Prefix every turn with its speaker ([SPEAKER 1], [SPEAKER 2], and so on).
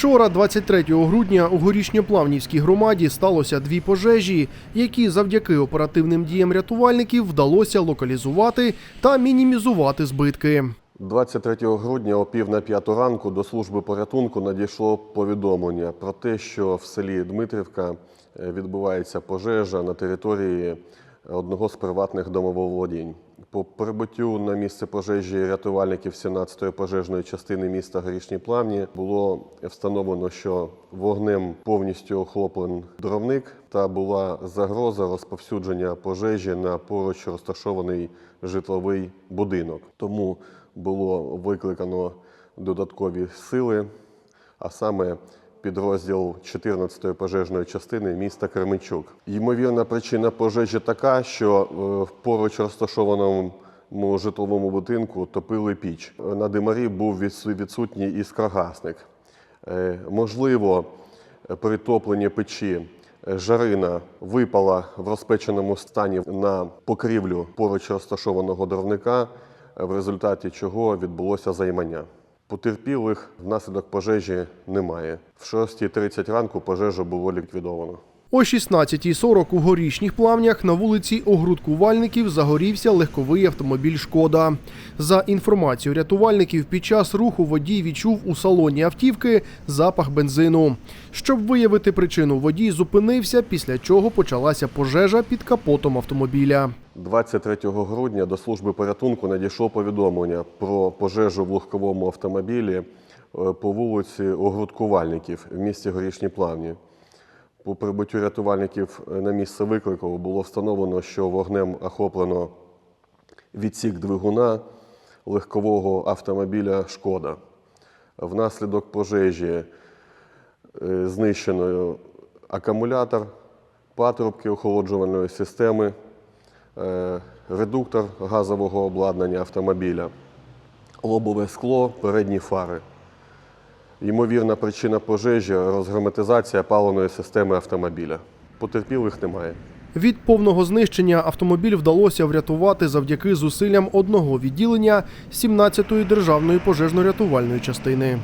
[SPEAKER 1] Вчора, 23 грудня, у горішньоплавнівській громаді сталося дві пожежі, які завдяки оперативним діям рятувальників вдалося локалізувати та мінімізувати збитки.
[SPEAKER 2] 23 грудня о пів на п'яту ранку до служби порятунку надійшло повідомлення про те, що в селі Дмитрівка е, відбувається пожежа на території одного з приватних домоволодінь. По прибуттю на місце пожежі рятувальників 17-ї пожежної частини міста Горішні Плавні було встановлено, що вогнем повністю охоплен дровник та була загроза розповсюдження пожежі на поруч розташований житловий будинок. Тому було викликано додаткові сили, а саме підрозділ 14-ї пожежної частини міста Кременчук. Ймовірна причина пожежі така, що е, в поруч розташованому житловому будинку топили піч. На димарі був відсутній іскрогасник. Е, Можливо, при топленні печі е, жарина випала в розпеченому стані на покрівлю поруч розташованого дровника, е, в результаті чого відбулося займання. Потерпілих внаслідок пожежі немає. В 6.30 ранку пожежу було ліквідовано.
[SPEAKER 1] О 16.40 у горішніх плавнях на вулиці Огрудкувальників загорівся легковий автомобіль Шкода. За інформацією рятувальників, під час руху водій відчув у салоні автівки запах бензину. Щоб виявити причину, водій зупинився, після чого почалася пожежа під капотом автомобіля.
[SPEAKER 2] 23 грудня до служби порятунку надійшло повідомлення про пожежу в легковому автомобілі е, по вулиці Огрудкувальників в місті Горішні Плавні. По прибуттю рятувальників е, на місце виклику було встановлено, що вогнем охоплено відсік двигуна легкового автомобіля Шкода. Внаслідок пожежі е, знищено акумулятор, патрубки охолоджувальної системи, е, редуктор газового обладнання автомобіля, лобове скло, передні фари. Ймовірна причина пожежі розгерметизація паленої системи автомобіля. Потерпілих немає.
[SPEAKER 1] Від повного знищення автомобіль вдалося врятувати завдяки зусиллям одного відділення 17-ї державної пожежно-рятувальної частини.